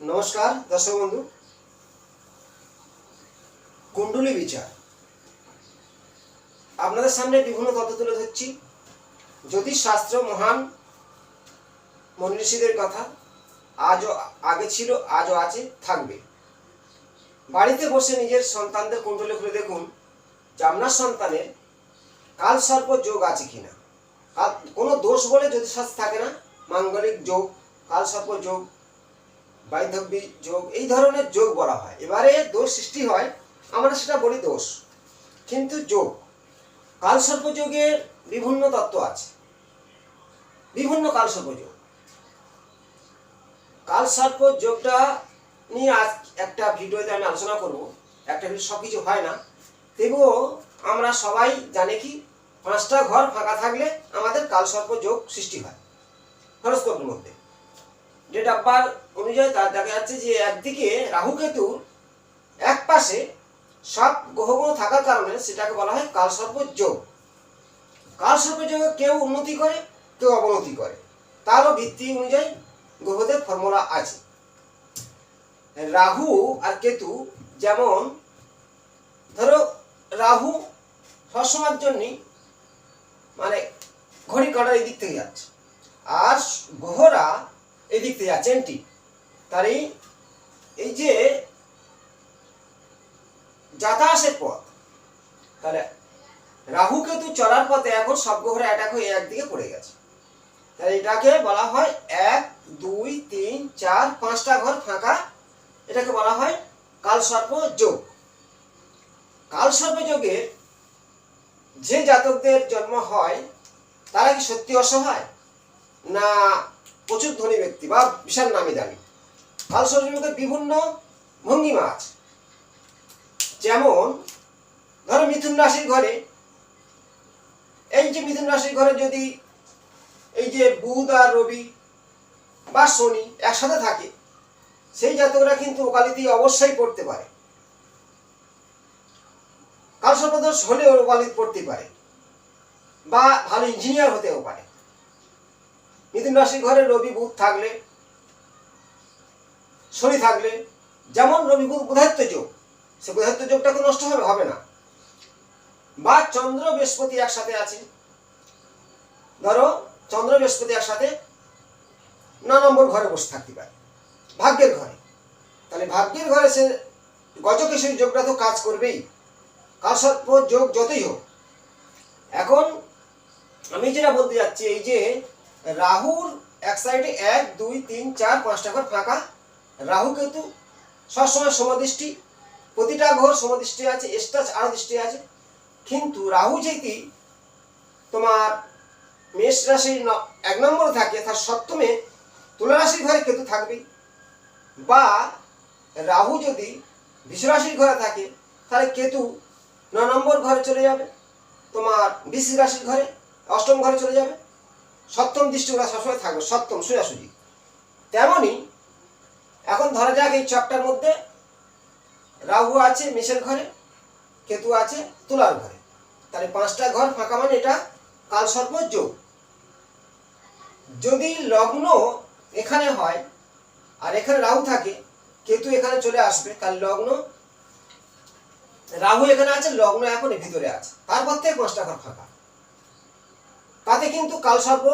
নমস্কার, দর্শক বন্ধু। কুণ্ডলী বিচার। আপনাদের সামনে বিভিন্ন তথ্য তুলে ধরছি। জ্যোতিষ শাস্ত্র মহান মনীষীদের কথা আজও আগে ছিল, আজও আছে, থাকবে। বাড়িতে বসে নিজের সন্তানদের কুণ্ডলী খুলে দেখুন যে আপনার সন্তানের কাল সর্প যোগ আছে কিনা। কোনো দোষ বলে জ্যোতিষশাস্ত্র থাকে না। মাঙ্গলিক যোগ, কাল সর্প যোগ বৈধব্যী যোগ, এই ধরনের যোগ বলা হয়। এবারে দোষ সৃষ্টি হয়, আমরা সেটা বলি দোষ। কিন্তু যোগ কালসর্প যোগের বিভিন্ন তত্ত্ব আছে। বিভিন্ন কালসর্প যোগ কালসর্প যোগটা নিয়ে আজ একটা ভিডিওতে আমি আলোচনা করব। একটা ভিডিও সব কিছু হয় না। তবুও আমরা সবাই জানি কি, পাঁচটা ঘর ফাঁকা থাকলে আমাদের কালসর্প যোগ সৃষ্টি হয়। হরস্কোপের মধ্যে। ডেট অফ বার্থ অনুযায়ী তার দেখা যাচ্ছে যে একদিকে রাহু কেতু এক পাশে সব গ্রহগুলো থাকার কারণে সেটাকে বলা হয় কালসর্প যোগ। কালসর্প যোগে কেউ উন্নতি করে, কেউ অবনতি করে। তারও ভিত্তি অনুযায়ী গ্রহদের ফর্মুলা আছে। রাহু আর কেতু যেমন, ধরো রাহু সবসময়ের জন্যই মানে ঘড়ি কাটার এই দিক থেকে যাচ্ছে। আর গ্রহরা এই দিক থেকে যাচ্ছে এন্টি তার এই যে যাতায়াসের পথ, তাহলে রাহু কেতু চলার পথে এখন সব গ্রহরা অ্যাটাক হয়ে একদিকে পড়ে গেছে। তাহলে এটাকে বলা হয় এক, দুই, তিন, চার, পাঁচটা ঘর ফাঁকা, এটাকে বলা হয় কালসর্প যোগ কালসর্প যোগে যে জাতকদের জন্ম হয়, তারা কি সত্যি অসহায়? না প্রচুর ধনী ব্যক্তি বা বিশাল নামি দামি। কালসর্প যোগের বিভিন্ন ভঙ্গিমা আছে যেমন ধরো মিথুন রাশির ঘরে, এই যে মিথুন রাশির ঘরে যদি এই যে বুধ আর রবি বা শনি একসাথে থাকে, সেই জাতকরা কিন্তু ওকালিতে অবশ্যই পড়তে পারে। কাল সর্বদোষ হলেও ওকালিত পড়তে পারে, বা ভালো ইঞ্জিনিয়ার হতেও পারে। মিথুন রাশির ঘরে রবি বুধ থাকলে, শনি থাকলে, যেমন রবি বুধ বুধাত্ম যোগ, সে বুধাত্ম যোগটা কোনো নষ্ট হবে হবে না। বা চন্দ্র বৃহস্পতি একসাথে আছে, ধরো চন্দ্র বৃহস্পতি একসাথে ন নম্বর ঘরে বসে থাকতে পারে, ভাগ্যের ঘরে। তাহলে ভাগ্যের ঘরে সে গজকেশরী যোগটা তো কাজ করবেই কালসর্প যোগ যতই হোক। এখন আমি যেটা বলতে যাচ্ছি, এই যে রাহুর এক সাইডে এক, দুই, তিন, চার, পাঁচটা ঘর ফাঁকা। রাহু কেতু সবসময় সমদৃষ্টি, প্রতিটা ঘর সমদৃষ্টি আছে এক্সট্রা আরও দৃষ্টি আছে। কিন্তু রাহু যেটি তোমার মেষ রাশির এক নম্বরে থাকে, তার সপ্তমে তুলা রাশির ঘরে কেতু থাকবেই। বা রাহু যদি রাশির ঘরে থাকে, তাহলে কেতু ন নম্বর ঘরে চলে যাবে, তোমার বিষ রাশির ঘরে, অষ্টম ঘরে চলে যাবে। সপ্তম দৃষ্টি ওরা সবসময় থাকবে, সপ্তম, সোজাসুজি। তেমনই এখন ধরা যাক এই চকটার মধ্যে রাহু আছে মেষের ঘরে, কেতু আছে তুলার ঘরে। তাহলে পাঁচটা ঘর ফাঁকা মানে এটা কাল সর্প যোগ। যদি লগ্ন এখানে হয় আর এখানে রাহু থাকে, কেতু এখানে চলে আসবে তার লগ্ন, রাহু এখানে আছে, লগ্ন এখন ভিতরে আছে। তারপর থেকে পাঁচটা ঘর ফাঁকা। তাতে কিন্তু কাল সর্প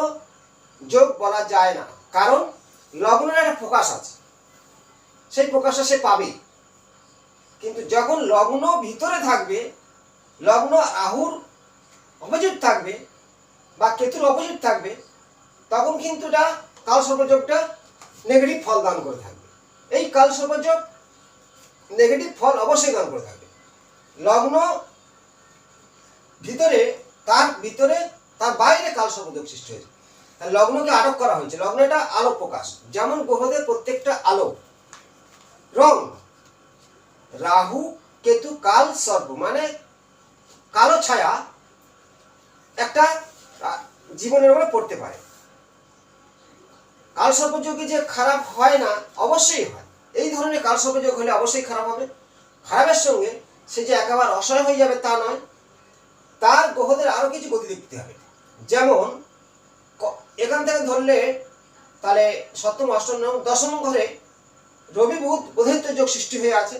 যোগ বলা যায় না। কারণ লগ্নের একটা প্রকাশ আছে। সেই প্রকাশটা সে পাবে। কিন্তু যখন লগ্ন ভিতরে থাকবে, লগ্ন রাহুর অপোজিট থাকবে বা কেতুর অপোজিট থাকবে, তখন কিন্তু এটা কাল সর্পযোগটা নেগেটিভ ফল দান করে থাকবে। এই কাল সর্পযোগ নেগেটিভ ফল অবশ্যই দান করে থাকবে। লগ্ন ভিতরে, তার ভিতরে তার বাইরে কাল সর্পযোগ সৃষ্টি হয়েছে। লগ্নকে আটক করা হয়েছে। লগ্ন এটা আলো প্রকাশ। যেমন গ্রহদের প্রত্যেকটা আলো রং। রাহু, কেতু, কাল, সর্ব। মানে কালো ছায়া একটা জীবনের উপরে পড়তে পারে। কাল সর্পযোগে যে খারাপ হয় না, অবশ্যই হয়। এই ধরনের কাল সর্পযোগ হলে অবশ্যই খারাপ হবে। খারাপের সঙ্গে সে যে একেবারে অসহায় হয়ে যাবে তা নয়। তার গ্রহদের আরও কিছু গতি দেখতে হবে। যেমন এখান থেকে ধরলে তাহলে সপ্তম অষ্টম নবম, দশম ঘরে রবি বুধ বোধিত্ব যোগ সৃষ্টি হয়ে আছে।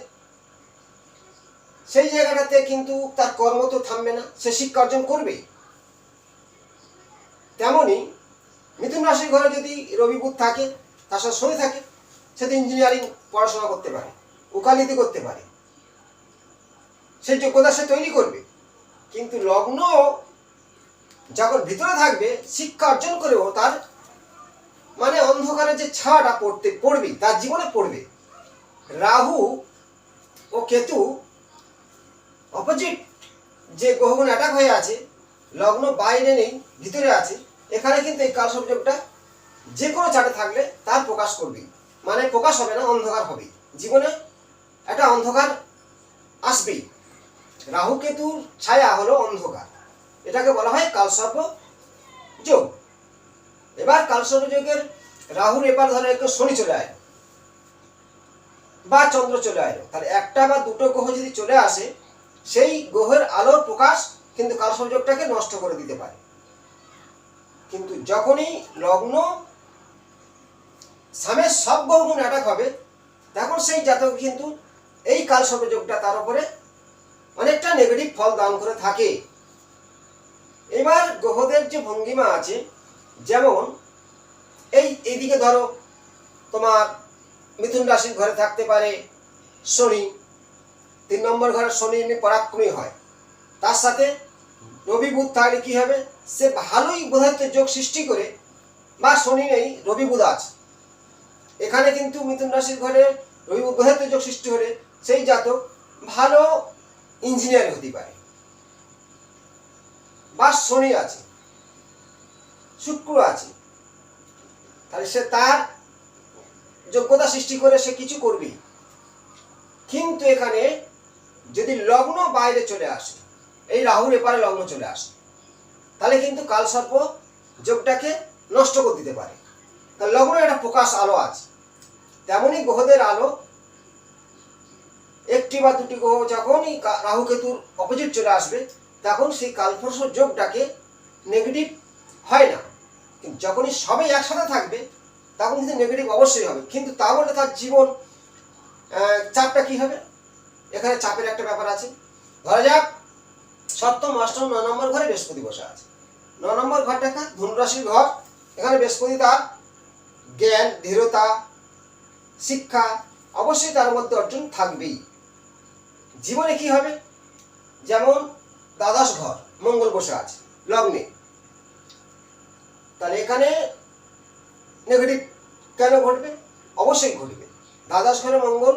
সেই জায়গাটাতে কিন্তু তার কর্ম তো থামবে না সে শিক্ষা অর্জন করবে তেমনি মিথুন রাশির ঘরে যদি রবি বুধ থাকে তার সাথে শনি থাকে সে তো ইঞ্জিনিয়ারিং পড়াশোনা করতে পারে উকালিতি করতে পারে। সেই যোগ্যতা সে তৈরি করবে। কিন্তু লগ্ন যখন ভিতরে থাকবে, শিক্ষা অর্জন করেও তার মানে অন্ধকারে যে ছাড়া পড়তে, পড়বে, তার জীবনে পড়বে। রাহু ও কেতু অপোজিট যে গ্রহগুণ অ্যাটাক হয়ে আছে, লগ্ন বাইরে নেই, ভিতরে আছে, এখানে কিন্তু এই কালসংযোগটা যে কোনো চাটে থাকলে তার প্রকাশ করবে। মানে প্রকাশ হবে না, অন্ধকার হবে। জীবনে একটা অন্ধকার আসবেই। রাহু কেতুর ছায়া হলো অন্ধকার। এটাকে বলা হয় কালসর্প যোগ। এবার কালসর্প যোগের রাহুর এবার ধরো একটু শনি চলে আয় বা চন্দ্র চলে আয়। তাহলে একটা বা দুটো গ্রহ যদি চলে আসে, সেই গ্রহের আলোর প্রকাশ কিন্তু কালসর্পযোগটাকে নষ্ট করে দিতে পারে। কিন্তু যখনই লগ্ন স্বামীর সব গ্রহগুণ অ্যাটাক হবে, তখন সেই জাতক কিন্তু এই কালসর্পযোগটা তার উপরে অনেকটা নেগেটিভ ফল দান করে থাকে। এবার গ্রহদের যে ভঙ্গিমা আছে, যেমন এই এইদিকে ধরো তোমার মিথুন রাশির ঘরে থাকতে পারে শনি, তিন নম্বর ঘরে শনি এমনি পরাক্রমী হয়। তার সাথে রবি বুধ থাকলে কি হবে? সে ভালোই বোধাত্মের যোগ সৃষ্টি করে, বা শনি নেই, রবি বুধ আছে। এখানে কিন্তু মিথুন রাশির ঘরে রবি বুধ বোধাত্মের যোগ সৃষ্টি হলে সেই জাতক ভালো ইঞ্জিনিয়ার হতে পারে। বা শনি আছে, শুক্র আছে। তাহলে সে তার যোগ্যতা সৃষ্টি করে সে কিছু করবে। কিন্তু এখানে যদি লগ্ন বাইরে চলে আসে, এই রাহুর এপারে লগ্ন চলে আসে, তাহলে কিন্তু কালসর্প যোগটাকে নষ্ট করে দিতে পারে। তার লগ্ন একটা প্রকাশ আলো আছে। তেমনই গ্রহদের আলো, একটি বা দুটি গ্রহ যখনই কা- রাহু কেতুর অপোজিট চলে আসবে তখন সেই কালফর্ষ যোগটাকে নেগেটিভ হয় না। কিন্তু যখনই সবাই একসাথে থাকবে, তখন কিন্তু নেগেটিভ অবশ্যই হবে। কিন্তু তা বলে তার জীবন চাপটা কি হবে? এখানে চাপের একটা ব্যাপার আছে। ধরা যাক, সপ্তম, অষ্টম ন নম্বর ঘরে বৃহস্পতি বসে আছে। ন নম্বর ঘরটা একটা ধনুরাশির ঘর। এখানে বৃহস্পতি তার জ্ঞান, ধীরতা, শিক্ষা অবশ্যই তার মধ্যে অর্জন থাকবেই। জীবনে কি হবে? যেমন দ্বাদশ ঘর, মঙ্গল বসে আছে লগ্নে তাহলে এখানে নেগেটিভ কেন ঘটবে? অবশ্যই ঘটবে। দ্বাদশ ঘরে মঙ্গল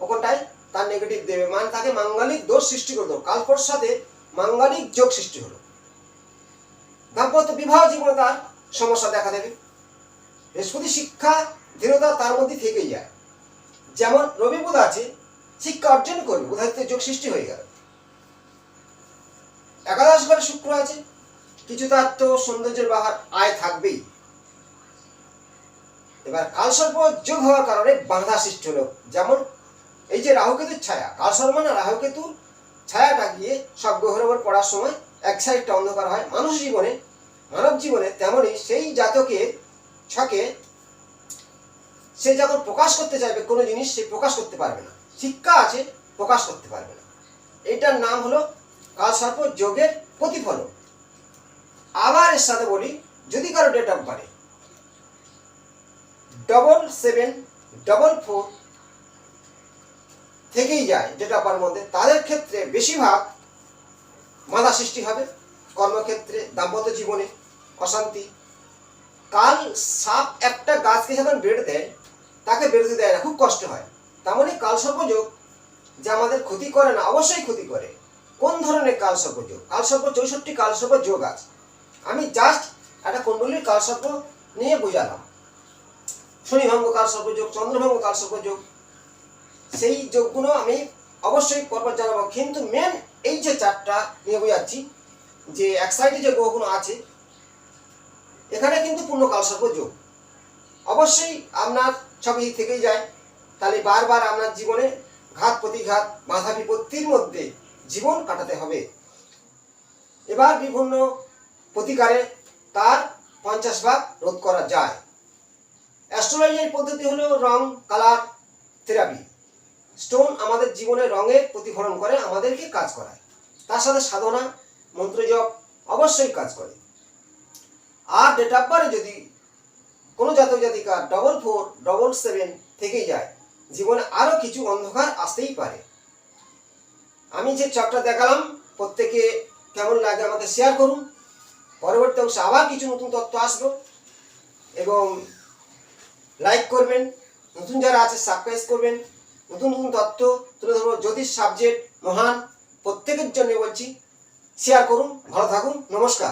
ওখানটায় তার নেগেটিভ দেবে। মানে তাকে মাঙ্গলিক দোষ সৃষ্টি করে দেবো। কালপর সাথে মাঙ্গলিক যোগ সৃষ্টি হলো। দাম্পত্য বিবাহ জীবনে তার সমস্যা দেখা দেবে। বৃহস্পতি শিক্ষা, দৃঢ়তা তার মধ্যে থেকেই যায়। যেমন রবি বুধ আছে, শিক্ষা অর্জন করবে বুধাদিত্য যোগ সৃষ্টি হয়ে গেল। একাদশ ঘরে শুক্র আছে। কিছু তার তো সৌন্দর্যের বাহার আয় থাকবেই। এবার কালসর্প যোগ হওয়ার কারণে বাধা সৃষ্টি হলো। যেমন এই যে রাহুকেতুর ছায়া কালসর্প মানে রাহুকেতুর ছায়াটা গিয়ে সব গ্রহের উপর পড়ার সময় এক সাইডটা অন্ধকার হয়। মানুষ জীবনে, মানব জীবনে তেমনই সেই জাতকের ছকে সে যখন প্রকাশ করতে চাইবে কোনো জিনিস, সে প্রকাশ করতে পারবে না। শিক্ষা আছে, প্রকাশ করতে পারবে না। এটার নাম হলো কালসর্প যোগের প্রতিফলন। আবার এর সাথে বলি, যদি কারও ডেট অফ বাড়ে ডবল সেভেন ডবল ফোর থেকেই যায় ডেট অফ বার্থের মধ্যে, তাদের ক্ষেত্রে বেশিরভাগ বাধা সৃষ্টি হবে কর্মক্ষেত্রে, দাম্পত্য জীবনে, অশান্তি। কাল সাপ একটা গাছকে যখন বেড়ে দেয়, তাকে বেরোতে দেয় না খুব কষ্ট হয়। তেমনই কাল সর্পযোগ যে আমাদের ক্ষতি করে না, অবশ্যই ক্ষতি করে। কোন ধরনের কাল যোগ? কাল সর্প চৌষট্টি কাল সর্প যোগ আছে। আমি জাস্ট একটা কুণ্ডলীর কাল সর্প নিয়ে বোঝালাম। শনিভঙ্গ কাল যোগ, চন্দ্রভঙ্গ কাল যোগ, সেই যোগগুলো আমি অবশ্যই পরপর জানাব। কিন্তু মেন এই যে চারটা নিয়ে বোঝাচ্ছি, যে এক সাইডে যে গ্রহগুলো আছে, এখানে কিন্তু পূর্ণ কালসর্প যোগ। অবশ্যই আপনার ছবি থেকেই যায়। তাহলে বারবার আপনার জীবনে ঘাত, প্রতিঘাত, বাধা বিপত্তির মধ্যে জীবন কাটাতে হবে। এবার বিভিন্ন প্রতিকারে তার পঞ্চাশ ভাগ রোধ করা যায়। অ্যাস্ট্রোলজির পদ্ধতি হলো রং, কালার, থেরাপি। স্টোন আমাদের জীবনে রঙের প্রতিফলন করে, আমাদেরকে কাজ করায়। তার সাথে সাধনা মন্ত্রজপ অবশ্যই কাজ করে। আর ডেট অফ বারে যদি কোনো জাতক জাতিকার ডবল ফোর ডবল সেভেন থেকেই যায়, জীবনে আরও কিছু অন্ধকার আসতেই পারে। আমি যে চকটা দেখালাম, প্রত্যেকে কেমন লাগে আমাদের শেয়ার করুন। পরবর্তী অংশে আবার কিছু নতুন তথ্য আসলো এবং লাইক করবেন, নতুন যারা আছে সাবস্ক্রাইব করবেন, নতুন নতুন তথ্য তুলে ধরবো, জ্যোতিষ সাবজেক্ট মহান, প্রত্যেকের জন্য বলছি শেয়ার করুন, ভালো থাকুন, নমস্কার।